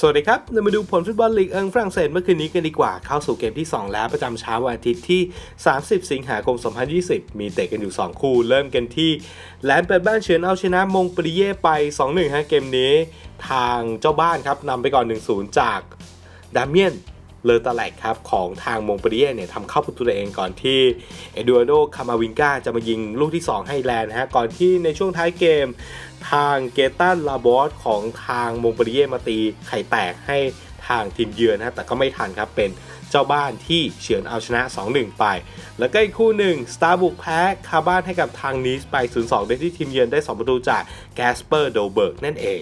สวัสดีครับ เรามาดูผลฟุตบอลลีกเอิงฝรั่งเศสเมื่อคืนนี้กันดีกว่า เข้าสู่เกมที่ 2 แล้วประจำเช้าวันอาทิตย์ที่ 30 สิงหาคม 2020 มีเตะกันอยู่ 2 คู่ เริ่มกันที่แลนเปิดบ้านเฉือนเอาชนะมงปริเย่ไป 2-1ฮะเกมนี้ ทางเจ้าบ้านครับนำไปก่อน 1-0 จากดามิเอน เลอตาแลกครับของทางมงปรีเย่เนี่ยทำเข้าประตูตัวเองก่อนที่เอดูอาร์โดคามาวินกาจะมายิงลูกที่ 2 ให้แลนด์ฮะก่อนที่ในช่วงท้ายเกม ทางเกตันลาบอสของทางมงปรีเย่มาตีไข่แตกให้ทางทีมเยือนนะฮะแต่ก็ไม่ทันครับเป็นเจ้าบ้านที่เฉือนเอาชนะ 2-1 ไป แล้วก็อีกคู่หนึ่งสตาร์บุกแพ้คาบ้านให้กับทางนีสไป 0-2 โดยที่ทีมเยือนได้ 2 ประตูจากแกสเปอร์โดเบิร์กนั่นเอง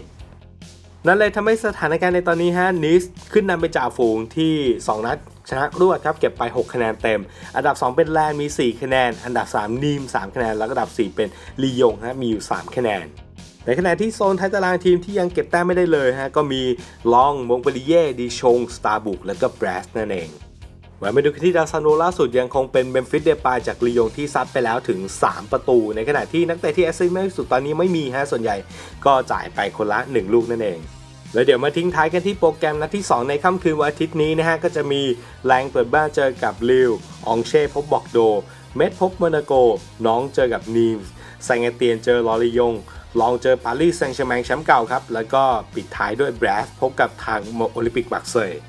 นั่นเลยทำให้สถานการณ์ในตอนนี้ฮะนิสขึ้นนำไปจ่าฝูงที่ 2 นัดชนะรวดครับเก็บไป 6 คะแนนเต็ม อันดับ 2 เป็นแลนมี 4 คะแนน อันดับ 3 นีม 3 คะแนน แล้วก็อันดับ 4 เป็นลียงฮะมีอยู่ 3 คะแนนในขณะที่โซนท้ายตารางทีมที่ยังเก็บแต้มไม่ได้เลยฮะก็มีลองมงเปรีเย่ดีชงสตาร์บุกและก็แบรสนั่นเอง มาไปดูที่ดาวซันโนล่าสุดยังคงเป็นเบมฟิสเดปาจากลียงที่ซัดไปแล้วถึง 3 ประตู ในขณะที่นักเตะที่แอสซิสต์มากที่สุดตอนนี้ไม่มีฮะส่วนใหญ่ ก็จ่ายไปคนละ 1 ลูกนั่นเองแล้วเดี๋ยวมาทิ้งท้ายกันที่โปรแกรมนัดที่ 2 ในค่ำคืนวันอาทิตย์นี้นะฮะ ก็จะมีแรงเปิดบ้านเจอกับลิว องเช่พบบอกโด เมดพบโมนาโก น้องเจอกับนีมส์ไซงเตียนเจอลอริยง ลองเจอปารีสแซงต์แชร์แมงแชมป์เก่าครับ แล้วก็ปิดท้ายด้วยแบรสพบกับทางโอลิมปิกบักเซย์